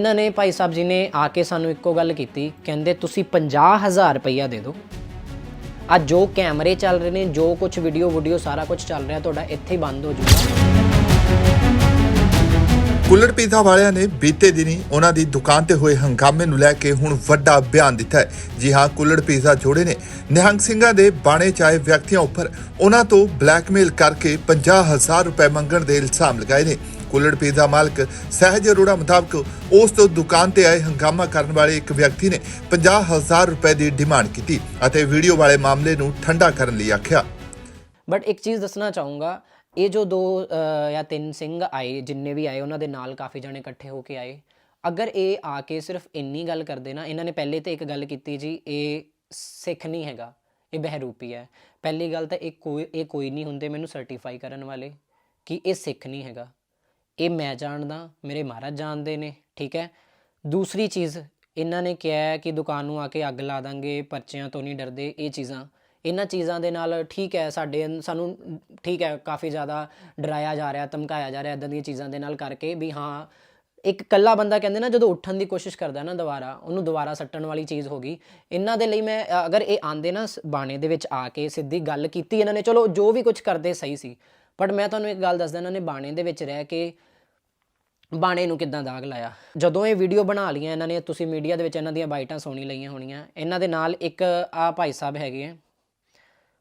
ਇਹਨਾਂ ਨੇ ਭਾਈ ਸਾਹਿਬ ਜੀ ਨੇ ਆ ਕੇ ਸਾਨੂੰ ਇੱਕੋ ਗੱਲ ਕੀਤੀ, ਕਹਿੰਦੇ ਤੁਸੀਂ 50000 ਰੁਪਈਆ ਦੇ ਦਿਓ। ਅੱਜ ਜੋ ਕੈਮਰੇ ਚੱਲ ਰਹੇ ਨੇ, ਜੋ ਕੁਝ ਵੀਡੀਓ ਵੀਡੀਓ ਸਾਰਾ ਕੁਝ ਚੱਲ ਰਿਹਾ, ਤੁਹਾਡਾ ਇੱਥੇ ਹੀ ਬੰਦ ਹੋ ਜਾਊਗਾ। ਕੁੱਲੜ ਪੀਜ਼ਾ ਵਾਲਿਆਂ ਨੇ ਬੀਤੇ ਦਿਨੀ ਉਹਨਾਂ ਦੀ ਦੁਕਾਨ ਤੇ ਹੋਏ ਹੰਗਾਮੇ ਨੂੰ ਲੈ ਕੇ ਹੁਣ ਵੱਡਾ ਬਿਆਨ ਦਿੱਤਾ ਹੈ। ਜੀ ਹਾਂ ਕੁੱਲੜ ਪੀਜ਼ਾ ਜੋੜੇ ਨੇ। ਨਿਹੰਗ ਸਿੰਘਾਂ ਦੇ ਬਾਣੇ ਚਾਏ ਵਿਅਕਤੀਆਂ ਉੱਪਰ ਉਹਨਾਂ ਤੋਂ ਬਲੈਕਮੇਲ ਕਰਕੇ 50000 ਰੁਪਏ ਮੰਗਣ ਦੇ ਇਲਜ਼ਾਮ ਲਗਾਏ ਨੇ। ਕੁੱਲੜ ਪੀਜ਼ਾ ਮਾਲਕ ਸਹਿਜ ਅਰੋੜਾ ਮੁਤਾਬਕ ਉਸ ਤੋਂ ਦੁਕਾਨ ਤੇ ਆਏ ਹੰਗਾਮਾ ਕਰਨ ਵਾਲੇ ਇੱਕ ਵਿਅਕਤੀ ਨੇ 50000 ਰੁਪਏ ਦੀ ਡਿਮਾਂਡ ਕੀਤੀ ਅਤੇ ਵੀਡੀਓ ਵਾਲੇ ਮਾਮਲੇ ਨੂੰ ਠੰਡਾ ਕਰਨ ਲਈ ਆਖਿਆ। ਬਟ ਇੱਕ ਚੀਜ਼ ਦੱਸਣਾ ਚਾਹੂੰਗਾ ਇਹ ਜੋ ਦੋ ਜਾਂ ਤਿੰਨ ਸਿੰਘ ਆਏ, ਜਿੰਨੇ ਵੀ ਆਏ, ਉਹਨਾਂ ਦੇ ਨਾਲ ਕਾਫੀ ਜਣੇ ਇਕੱਠੇ ਹੋ ਕੇ ਆਏ। ਅਗਰ ਇਹ ਆ ਕੇ ਸਿਰਫ ਇੰਨੀ ਗੱਲ ਕਰਦੇ ਨਾ, ਇਹਨਾਂ ਨੇ ਪਹਿਲੇ ਤੇ ਇੱਕ ਗੱਲ ਕੀਤੀ ਜੀ, ਇਹ ਸਿੱਖ ਨਹੀਂ ਹੈਗਾ, ਇਹ ਬਹਿਰੂਪੀ ਹੈ। ਪਹਿਲੀ ਗੱਲ ਤਾਂ ਇਹ ਕੋਈ ਇਹ ਕੋਈ ਨਹੀਂ ਹੁੰਦੇ ਮੈਨੂੰ ਸਰਟੀਫਾਈ ਕਰਨ ਵਾਲੇ ਕਿ ਇਹ ਸਿੱਖ ਨਹੀਂ ਹੈਗਾ। ਇਹ ਮੈਂ ਜਾਣਦਾ, ਮੇਰੇ ਮਹਾਰਾਜ ਜਾਣਦੇ ਨੇ, ਠੀਕ ਹੈ? ਦੂਸਰੀ ਚੀਜ਼, ਇਹਨਾਂ ਨੇ ਕਿਹਾ ਕਿ ਦੁਕਾਨ ਨੂੰ ਆ ਕੇ ਅੱਗ ਲਾ ਦਾਂਗੇ, ਪਰਚਿਆਂ ਤੋਂ ਨਹੀਂ ਡਰਦੇ, ਇਹ ਚੀਜ਼ਾਂ ਇਹਨਾਂ ਚੀਜ਼ਾਂ ਦੇ ਨਾਲ ਠੀਕ ਹੈ, ਸਾਡੇ ਸਾਨੂੰ ਠੀਕ ਹੈ, ਕਾਫੀ ਜ਼ਿਆਦਾ ਡਰਾਇਆ ਜਾ ਰਿਹਾ, ਧਮਕਾਇਆ ਜਾ ਰਿਹਾ ਇਦਾਂ ਦੀਆਂ ਚੀਜ਼ਾਂ ਦੇ ਨਾਲ ਕਰਕੇ ਵੀ ਹਾਂ, ਇੱਕ ਕੱਲਾ ਬੰਦਾ ਕਹਿੰਦੇ ਨਾ ਜਦੋਂ ਉੱਠਣ ਦੀ ਕੋਸ਼ਿਸ਼ ਕਰਦਾ ਨਾ ਦੁਬਾਰਾ, ਉਹਨੂੰ ਦੁਬਾਰਾ ਸੱਟਣ ਵਾਲੀ ਚੀਜ਼ ਹੋ ਗਈ। ਇਹਨਾਂ ਦੇ ਲਈ ਮੈਂ ਅਗਰ ਇਹ ਆਂਦੇ ਨਾ ਸ- ਬਾਣੇ ਦੇ ਵਿੱਚ ਆ ਕੇ ਸਿੱਧੀ ਗੱਲ ਕੀਤੀ ਇਹਨਾਂ ਨੇ, ਚਲੋ ਜੋ ਵੀ ਕੁਝ ਕਰਦੇ ਸਹੀ ਸੀ। ਬਟ ਮੈਂ ਤੁਹਾਨੂੰ ਇੱਕ ਗੱਲ ਦੱਸਦਾ, ਇਹਨਾਂ ਨੇ ਬਾਣੇ ਦੇ ਵਿੱਚ ਰਹਿ ਕੇ ਬਾਣੇ ਨੂੰ ਕਿੱਦਾਂ ਦਾਗ ਲਾਇਆ। ਜਦੋਂ ਇਹ ਵੀਡੀਓ ਬਣਾ ਲਈਆਂ ਇਹਨਾਂ ਨੇ, ਤੁਸੀਂ ਮੀਡੀਆ ਦੇ ਵਿੱਚ ਇਹਨਾਂ ਦੀਆਂ ਬਾਈਟਾਂ ਸੋਣੀ ਲਈਆਂ ਹੋਣੀਆਂ। ਇਹਨਾਂ ਦੇ ਨਾਲ ਇੱਕ ਆ ਭਾਈ ਸਾਹਿਬ ਹੈਗੇ ਆ।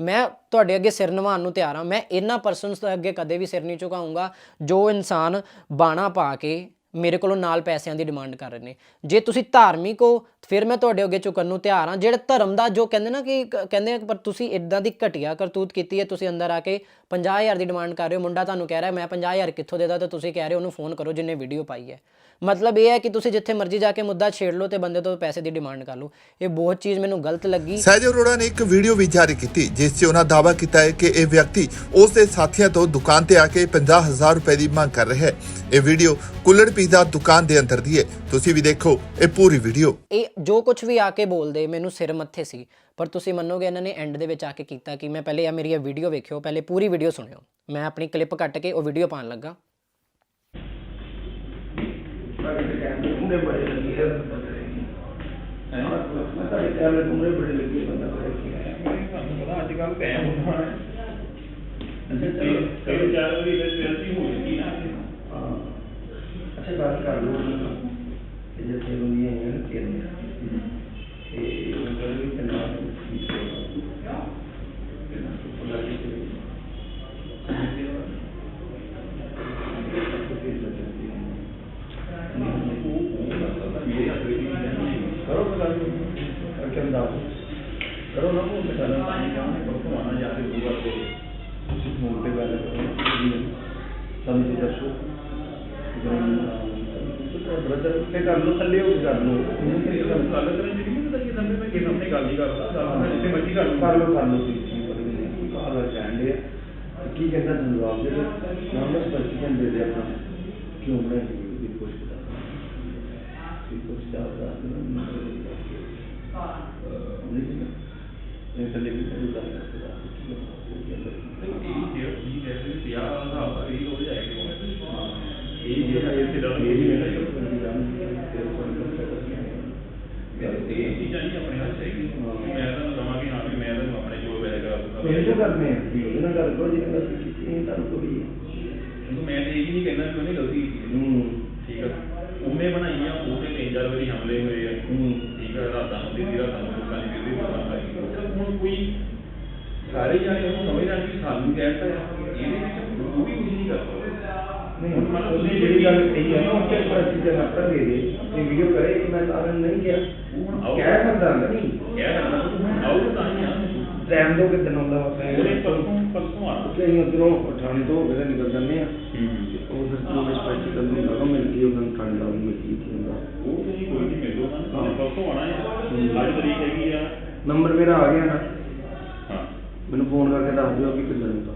ਮੈਂ ਤੁਹਾਡੇ ਅੱਗੇ ਸਿਰ ਨਿਵਾਉਣ ਨੂੰ ਤਿਆਰ ਹਾਂ। ਮੈਂ ਇਹਨਾਂ ਪਰਸਨਸ ਦੇ ਅੱਗੇ ਕਦੇ ਵੀ ਸਿਰ ਨਹੀਂ ਝੁਕਾਊਂਗਾ ਜੋ ਇਨਸਾਨ ਬਾਣਾ ਪਾ ਕੇ ਮੇਰੇ ਕੋਲੋਂ ਨਾਲ ਪੈਸਿਆਂ ਦੀ ਡਿਮਾਂਡ ਕਰ ਰਹੇ ਨੇ। ਜੇ ਤੁਸੀਂ ਧਾਰਮਿਕ ਹੋ, ਫਿਰ ਮੈਂ ਤੁਹਾਡੇ ਅੱਗੇ ਝੁਕਣ ਨੂੰ ਤਿਆਰ ਹਾਂ। ਜਿਹੜਾ ਧਰਮ ਦਾ ਜੋ ਕਹਿੰਦੇ ਨਾ ਕਿ ਕਹਿੰਦੇ ਪਰ ਤੁਸੀਂ ਇਦਾਂ ਦੀ ਘਟੀਆ ਕਰਤੂਤ ਕੀਤੀ ਹੈ, ਤੁਸੀਂ ਅੰਦਰ ਆ ਕੇ 50000 ਦੀ ਡਿਮਾਂਡ ਕਰ ਰਹੇ ਹੋ। ਮੁੰਡਾ ਤੁਹਾਨੂੰ ਕਹਿ ਰਿਹਾ, ਮੈਂ 50000 ਕਿੱਥੋਂ ਦੇਦਾ ਤੇ ਤੁਸੀਂ ਕਹਿ ਰਹੇ ਹੋ, ਉਹਨੂੰ ਫੋਨ ਕਰੋ ਜਿੰਨੇ ਵੀਡੀਓ ਪਾਈ ਹੈ। ਮਤਲਬ ਇਹ ਹੈ ਕਿ ਤੁਸੀਂ ਜਿੱਥੇ ਮਰਜ਼ੀ ਜਾ ਕੇ ਮੁੱਦਾ ਛੇੜ ਲਓ ਤੇ ਬੰਦੇ ਤੋਂ ਪੈਸੇ ਦੀ ਡਿਮਾਂਡ ਕਰ ਲਓ। ਇਹ ਬਹੁਤ ਚੀਜ਼ ਮੈਨੂੰ ਗਲਤ ਲੱਗੀ। ਸਹਿਜ ਅਰੋੜਾ ਨੇ ਇੱਕ ਵੀਡੀਓ ਵੀ ਜਾਰੀ ਕੀਤੀ, ਜਿਸ 'ਚ ਉਹਨਾਂ ਦਾਅਵਾ ਕੀਤਾ ਹੈ ਕਿ ਇਹ ਵਿਅਕਤੀ ਉਸ ਦੇ ਸਾਥੀਆਂ ਤੋਂ ਦੁਕਾਨ ਤੇ ਆ ਕੇ 50000 ਰੁਪਏ ਦੀ ਮੰਗ ਕਰ ਰਿਹਾ ਹੈ। ਇਹ ਵੀਡੀਓ ਕੁੱਲੜ ਪੀਜ਼ਾ ਦੁਕਾਨ ਦੇ ਅੰਦਰ ਦੀ ਹੈ ਤੁਸੀਂ ਵੀ ਦੇਖੋ ਇਹ ਪੂਰੀ ਵੀਡੀਓ ਇਹ ਜੋ ਕੁਝ ਵੀ ਆ ਕੇ ਬੋਲਦੇ ਮੈਨੂੰ ਸਿਰ ਮੱਥੇ ਸੀ ਪਰ ਤੁਸੀਂ ਮੰਨੋਗੇ ਇਹਨਾਂ ਨੇ ਐਂਡ ਦੇ ਵਿੱਚ ਆ ਕੇ ਕੀਤਾ ਕਿ ਮੈਂ ਪਹਿਲੇ ਆ ਮੇਰੀ ਇਹ ਵੀਡੀਓ ਵੇਖਿਓ ਪਹਿਲੇ ਪੂਰੀ ਵੀਡੀਓ ਸੁਣਿਓ ਮੈਂ ਆਪਣੀ ਕਲਿੱਪ ਕੱਟ ਕੇ ਉਹ ਵੀਡੀਓ ਪਾਉਣ ਲੱਗਾ ਤੁਹਾਡੇ ਕੈਮਰੇ ਮੁੰਡੇ ਬੜੇ ਲੱਗੇ ਹੈ ਬੰਦੇ ਹੈ ਮੈਂ ਤੁਹਾਡੇ ਕੈਮਰੇ ਮੁੰਡੇ ਬੜੇ ਲੱਗੇ ਬੰਦਾ ਬੜਾ ਕੀ ਹੈ ਤੁਹਾਨੂੰ ਪਤਾ ਅੱਜ ਕੱਲ ਟਾਈਮ ਹੁੰਦਾ ਹੈ ਕਈ ਚਾਰ ਵਾਰੀ ਵਿੱਚ ਗਲਤੀ ਹੋ ਜਾਂਦੀ ਨਾ ਅੱਛਾ ਗੱਲ ਕਰ ਲਓ ਕਿ ਜੇ ਤੇ ਬੰਦੀਆਂ ਹੈ ਨਾ ਕਿ ਤੇ ਉਹ ਕਰ ਵੀ ਕਰਨਾ ਠੀਕ ਹੈ ਕਰੋ ਗੱਲ ਕਿਉਂ ਦਾ ਕਰੋ ਨਾ ਨਹੀਂ। ਕਹਿੰਦੇ ਕੋਲ ਆਣਾ ਜਾ ਕੇ ਦੂਰ ਤੇ ਤੁਸੀਂ ਫੋਨ ਤੇ ਗੱਲ ਕਰੋ ਤੁਹਾਨੂੰ ਜੀ ਦੱਸੋ ਬ੍ਰਦਰ ਤੇ ਕਰ ਲੋ ਥੱਲੇ ਹੋ ਕੇ ਕਰ ਲੋ ਗੱਲ ਕਰਨ ਦੀ ਨਹੀਂ ਪਤਾ ਕੀ ਸਮਝ ਮੈਂ ਕਿਸ ਆਪਣੇ ਗੱਲ ਨਹੀਂ ਕਰਦਾ ਗੱਲ ਮੈਂ ਜਿੱਥੇ ਮਰਜ਼ੀ ਕਰ ਕਰ ਲੋ ਕਰ ਲੋ ਕੀ ਕਹਾਵਾ ਚਾਹੁੰਦੇ ਆ ਕੀ ਕਹਿੰਦਾ ਤੁਹਾਨੂੰ ਜਵਾਬ ਦੇ ਦਿਓ ਨਾਮ ਦਾ ਸਪਸ਼ਟੀਕਰਨ ਦੇ ਦੇ ਆਪਣਾ ਕਿਉਂ ਬਣਾਈ ਦੀ ਕੋਸ਼ਿਸ਼ ਕਰਦਾ ਕੀ ਕੋਸ਼ਿਸ਼ ਕਰਦਾ ਇਹ ਥੱਲੇ ਵੀ ਕੋਈ ਗੱਲ ਕਰਦਾ ਇਹ ਜੇ ਠੀਕ ਜਿਹੜਾ ਤੇ ਇਹ ਹੈ ਤੇ ਕੋਈ ਗੱਲ ਇਹ ਚੀਜ਼ਾਂ ਨਹੀਂ ਆਪਣੇ ਹੱਥ ਚਾਹੀਦੀ ਮੈਂ ਤਾਂ ਦਵਾਂ ਕਿ ਹਾਂ ਵੀ ਮੈਂ ਤਾਂ ਆਪਣੇ ਜੋ ਵੈਸੇ ਕਰਾ ਇਹ ਦਿੰਦਾ ਜੋ ਕਰਨੇ ਆ ਵੀ ਉਹਦੇ ਨਾਲ ਗੱਲ ਕਰੋ ਜਿਹਨੇ ਗੱਲ ਕੀਤੀ ਇਹ ਤਾਂ ਕੋਈ ਹੈ ਮੈਂ ਤੇ ਇਹ ਵੀ ਨਹੀਂ ਕਹਿੰਦਾ ਕਿ ਉਹਨੇ ਗਲਤੀ ਕੀਤੀ। ਹੈ। ਠੀਕ ਹੈ ਉਹਨੇ ਬਣਾਈਆਂ ਉਹ ਤੇ ਤਿੰਨ ਚਾਰ ਵਾਰੀ ਹਮਲੇ ਹੋਏ ਆ। ਹੂੰ। ਠੀਕ ਹੈ ਰਾਤਾਂ ਨੂੰ ਦਿੱਤੀ ਰਾਤਾਂ ਨੂੰ ਲੋਕਾਂ ਨੇ ਦਿੱਤੀ ਦੁਕਾਨ ਪਾਈ ਹੁਣ ਕੋਈ ਸਾਰੇ ਜਾਣੇ ਉਹ ਸਮਝਣ ਕਿ ਸਾਨੂੰ ਕਹਿਤਾ ਹੈ ਇਹਦੇ ਵਿੱਚ ਉਹ ਵੀ ਨਹੀਂ ਕਰ ਸਕਦਾ ਉਹਦੀ ਜਿਹੜੀ ਗੱਲ ਕਹੀ ਹੈ ਨਾ ਉਹ ਤੇ ਪਰ ਚੀਜ਼ਾਂ ਨੱਪਰ ਦੇ ਦੇ ਇਹ ਵੀਡੀਓ ਕਰੇ ਕਿ ਮੈਂ ਤਾਂ ਨਹੀਂ ਆਓ। ਕਹਿ ਨਾ ਨਹੀਂ। ਤੂੰ ਤਾਂ ਟਾਈਮ ਦੋ ਕਿਦਾਂ ਆਉਂਦਾ ਵਾ? ਉਹਦੇ ਕਿ ਅਸੀਂ ਉਧਰੋਂ ਥਾਣੇ ਤੋਂ ਹੋ ਕੇ ਤਾਂ ਨਿਕਲ ਜਾਂਦੇ ਆ। ਉਹ ਫਿਰ ਜੋ ਵਿੱਚ ਪੈਸੇ ਕਰਨ ਨੂੰ ਲਗਾ ਮਿਲ ਗਈ ਉਹਨਾਂ ਨੂੰ ਥਾਣੇ ਦਾ ਮਿਲ ਗਈ ਕੀ ਹੁੰਦਾ ਉਹ ਤੁਸੀਂ ਕੋਈ ਨਹੀਂ ਮਿਲੋ ਨਾ। ਪਰਸੋਂ ਆਣਾ ਹੈ ਅੱਜ ਤਰੀਕ ਹੈਗੀ ਆ। ਨੰਬਰ ਮੇਰਾ ਆ ਗਿਆ ਨਾ। ਮੈਨੂੰ ਫੋਨ ਕਰਕੇ ਦੱਸ ਦਿਓ ਕਿ ਕਿੱਦਾਂ ਹੁੰਦਾ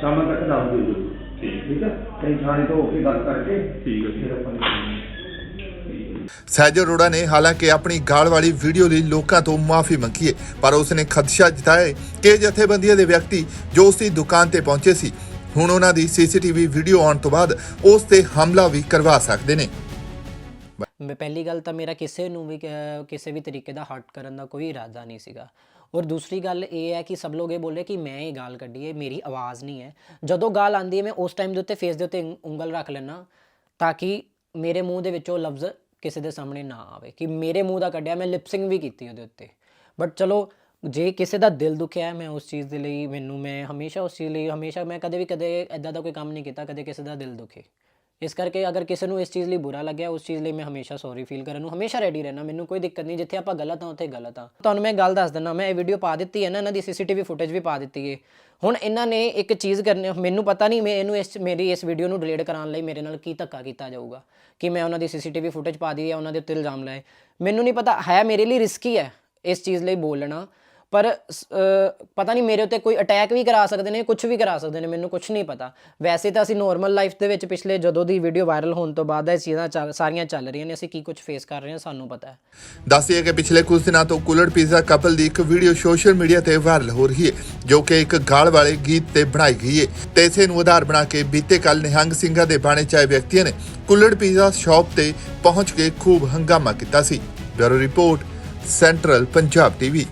ਸ਼ਾਮਾਂ ਤੱਕ ਦੱਸ ਦਿਓ ਜੀ। ਠੀਕ ਠੀਕ ਹੈ? ਕਈ ਥਾਣੇ ਤੋਂ ਹੋ ਕੇ ਗੱਲ ਕਰਕੇ ਠੀਕ ਹੈ ਜੀ। ਫਿਰ ਆਪਾਂ ਨਿਕਲਾਂਗੇ ਸਹਿਜ ਅਰੋੜਾ ਨੇ ਹਾਲਾਂਕਿ ਆਪਣੀ ਗਾਲ ਵਾਲੀ ਵੀਡੀਓ ਲਈ ਲੋਕਾਂ ਤੋਂ ਮਾਫੀ ਮੰਗੀ ਹੈ ਪਰ ਉਸਨੇ ਖਦਸ਼ਾ ਜਤਾਇਆ ਕਿ ਜਥੇਬੰਦੀਆਂ ਦੇ ਵਿਅਕਤੀ ਜੋ ਉਸ ਦੀ ਦੁਕਾਨ ਤੇ ਪਹੁੰਚੇ ਸੀ ਹੁਣ ਉਹਨਾਂ ਦੀ ਸੀਸੀਟੀਵੀ ਵੀਡੀਓ ਆਉਣ ਤੋਂ ਬਾਅਦ ਉਸ ਤੇ ਹਮਲਾ ਵੀ ਕਰਵਾ ਸਕਦੇ ਨੇ। ਮੈਂ ਪਹਿਲੀ ਗੱਲ ਤਾਂ ਮੇਰਾ ਕਿਸੇ ਨੂੰ ਵੀ ਕਿਸੇ ਵੀ ਤਰੀਕੇ ਦਾ ਹਰਟ ਕਰਨ ਦਾ ਕੋਈ ਇਰਾਦਾ ਨਹੀਂ ਸੀਗਾ। ਔਰ ਦੂਸਰੀ ਗੱਲ ਇਹ ਹੈ ਕਿ ਸਭ ਲੋਕ ਇਹ ਬੋਲੇ ਕਿ ਮੈਂ ਇਹ ਗਾਲ ਕੱਢੀ ਹੈ ਮੇਰੀ ਆਵਾਜ਼ ਨਹੀਂ ਹੈ। ਜਦੋਂ ਗਾਲ ਆਂਦੀ ਹੈ ਮੈਂ ਉਸ ਟਾਈਮ ਦੇ ਉੱਤੇ ਫੇਸ ਦੇ ਉੱਤੇ ਉਂਗਲ ਰੱਖ ਲੈਣਾ ਤਾਂ ਕਿ ਮੇਰੇ ਮੂੰਹ ਦੇ ਵਿੱਚੋਂ ਲਫ਼ਜ਼ ਕਿਸੇ ਦੇ ਸਾਹਮਣੇ ਨਾ ਆਵੇ ਕਿ ਮੇਰੇ ਮੂੰਹ ਦਾ ਕੱਢਿਆ ਮੈਂ ਲਿਪਸਿੰਗ ਵੀ ਕੀਤੀ ਉਹਦੇ ਉੱਤੇ। ਬਟ ਚਲੋ ਜੇ ਕਿਸੇ ਦਾ ਦਿਲ ਦੁਖਿਆ ਹੈ, ਮੈਂ ਉਸ ਚੀਜ਼ ਦੇ ਲਈ ਮੈਨੂੰ ਮੈਂ ਹਮੇਸ਼ਾ ਉਸ ਚੀਜ਼ ਲਈ ਹਮੇਸ਼ਾ ਮੈਂ ਕਦੇ ਵੀ ਕਦੇ ਐਦਾਂ ਦਾ ਕੋਈ ਕੰਮ ਨਹੀਂ ਕੀਤਾ ਕਦੇ ਕਿਸੇ ਦਾ ਦਿਲ ਦੁਖੇ। ਇਸ ਕਰਕੇ ਅਗਰ ਕਿਸੇ ਨੂੰ ਇਸ ਚੀਜ਼ ਲਈ ਬੁਰਾ ਲੱਗਿਆ, ਉਸ ਚੀਜ਼ ਲਈ ਮੈਂ ਹਮੇਸ਼ਾ ਸੌਰੀ ਫੀਲ ਕਰਨ ਨੂੰ ਹਮੇਸ਼ਾ ਰੈਡੀ ਰਹਿਣਾ। ਮੈਨੂੰ ਕੋਈ ਦਿੱਕਤ ਨਹੀਂ, ਜਿੱਥੇ ਆਪਾਂ ਗਲਤ ਹਾਂ, ਉੱਥੇ ਗਲਤ ਹਾਂ। ਤੁਹਾਨੂੰ ਮੈਂ ਗੱਲ ਦੱਸ ਦਿੰਦਾ, ਮੈਂ ਇਹ ਵੀਡੀਓ ਪਾ ਦਿੱਤੀ ਹੈ ਨਾ, ਇਹਨਾਂ ਦੀ ਸੀਸੀਟੀਵੀ ਫੁਟੇਜ ਵੀ ਪਾ ਦਿੱਤੀ ਹੈ। ਹੁਣ ਇਹਨਾਂ ਨੇ ਇੱਕ ਚੀਜ਼ ਕਰਨੀ, ਮੈਨੂੰ ਪਤਾ ਨਹੀਂ, ਮੈਂ ਇਹਨੂੰ ਇਸ, ਮੇਰੀ ਇਸ ਵੀਡੀਓ ਨੂੰ ਡਿਲੀਟ ਕਰਾਉਣ ਲਈ ਮੇਰੇ ਨਾਲ ਕੀ ਧੱਕਾ ਕੀਤਾ ਜਾਊਗਾ, ਕਿ ਮੈਂ ਉਹਨਾਂ ਦੀ ਸੀਸੀਟੀਵੀ ਫੁਟੇਜ ਪਾ ਦਈ ਹੈ, ਉਹਨਾਂ ਦੇ ਉੱਤੇ ਇਲਜ਼ਾਮ ਲਾਏ। ਮੈਨੂੰ ਨਹੀਂ ਪਤਾ, ਹੈ ਮੇਰੇ ਲਈ ਰਿਸਕੀ ਹੈ ਇਸ ਚੀਜ਼ ਲਈ ਬੋਲਣਾ ਪਰ ਪਤਾ ਨਹੀਂ ਮੇਰੇ ਉੱਤੇ ਕੋਈ ਅਟੈਕ ਵੀ ਕਰਾ ਸਕਦੇ ਨੇ ਕੁਝ ਵੀ ਕਰਾ ਸਕਦੇ ਨੇ, ਮੈਨੂੰ ਕੁਝ ਨਹੀਂ ਪਤਾ। ਵੈਸੇ ਤਾਂ ਅਸੀਂ ਨੋਰਮਲ ਲਾਈਫ ਦੇ ਵਿੱਚ ਪਿਛਲੇ ਜਦੋਂ ਦੀ ਵੀਡੀਓ ਵਾਇਰਲ ਹੋਣ ਤੋਂ ਬਾਅਦ ਇਹ ਚੀਜ਼ਾਂ ਚੱਲ- ਸਾਰੀਆਂ ਚੱਲ ਰਹੀਆਂ ਨੇ, ਅਸੀਂ ਕੀ ਕੁਝ ਫੇਸ ਕਰ ਰਹੇ ਹਾਂ, ਸਾਨੂੰ ਪਤਾ ਹੈ। ਦੱਸਿਆ ਕਿ ਪਿਛਲੇ ਕੁਝ ਦਿਨਾਂ ਤੋਂ ਕੁਲੜ ਪੀਜ਼ਾ ਕਪਲ ਦੀ ਇੱਕ ਵੀਡੀਓ ਸੋਸ਼ਲ ਮੀਡੀਆ ਤੇ ਵਾਇਰਲ ਹੋ ਰਹੀ ਹੈ, ਜੋ ਕਿ ਇੱਕ ਗਾਲ ਵਾਲੇ ਗੀਤ ਤੇ ਬਣਾਈ ਗਈ ਹੈ। ਤੇ ਇਸੇ ਨੂੰ ਆਧਾਰ ਬਣਾ ਕੇ ਬੀਤੇ ਕੱਲ ਨਿਹੰਗ ਸਿੰਘਾਂ ਦੇ ਬਾਣੇ ਚਾਏ ਵਿਅਕਤੀਆਂ ਨੇ ਕੁਲੜ ਪੀਜ਼ਾ ਸ਼ਾਪ ਤੇ ਪਹੁੰਚ ਕੇ ਖੂਬ ਹੰਗਾਮਾ ਕੀਤਾ ਸੀ। Bureau report, central Punjab TV.